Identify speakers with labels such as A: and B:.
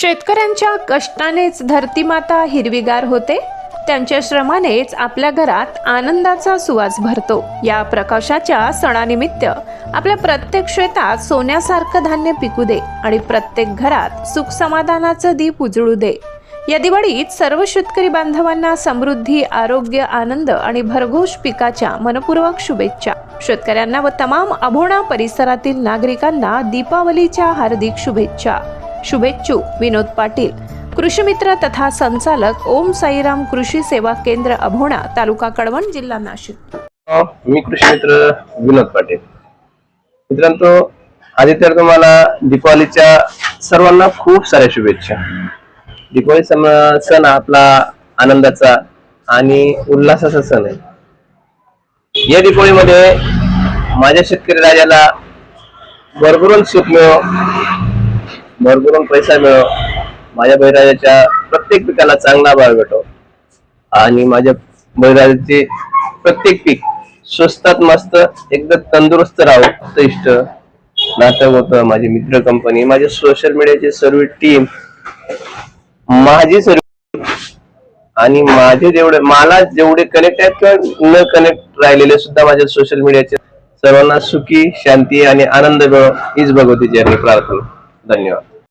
A: शेतकऱ्यांच्या कष्टानेच धरतीमाता हिरवीगार होते. त्यांच्या श्रमानेच आपल्या घरात आनंदाचा सुवास भरतो. या प्रकाशाच्या सणानिमित्त आपल्या प्रत्येक शेतात सोन्यासारखं धान्य पिकू दे आणि प्रत्येक घरात सुख समाधानाचं दीप उजळू दे. या दिवाळीत सर्व शेतकरी बांधवांना समृद्धी आरोग्य आनंद आणि भरघोष पिकाच्या मनपूर्वक शुभेच्छा. शेतकऱ्यांना व तमाम अभोणा परिसरातील नागरिकांना दीपावलीच्या हार्दिक शुभेच्छा. शुभेच्छू विनोद पाटील. कृषी मित्र तथा संचालक ओम साईराम कृषी सेवा केंद्र अभोणा तालुका कळवण जिल्हा नाशिक.
B: मी कृषी मित्र विनोद पाटील. मित्रांनो आधी तर तुम्हाला दीपावलीच्या सर्वांना खूप साऱ्या शुभेच्छा. दीपावली सण आपला आनंदाचा आणि उल्हासाचा सण आहे. या दीपावलीमध्ये माझ्या शेतकरी राजाला भरभरून सुख मिळो. भरभरून पैसा मिळव. माझ्या बैराजाच्या प्रत्येक पिकाला चांगला भाव भेटो आणि माझ्या बैराजाचे प्रत्येक पीक स्वस्तात मस्त एकदम तंदुरुस्त राहो इष्ट नाटक होतं माझी मित्र कंपनी माझे सोशल मीडियाची सर्व टीम माझी सर्व आणि माझे जेवढे मला जेवढे कनेक्ट आहेत किंवा न कनेक्ट राहिलेले सुद्धा माझ्या सोशल मीडियाचे सर्वांना सुखी शांती आणि आनंद मिळो. हीच भगवती जर्नी प्रार्थना. धन्यवाद.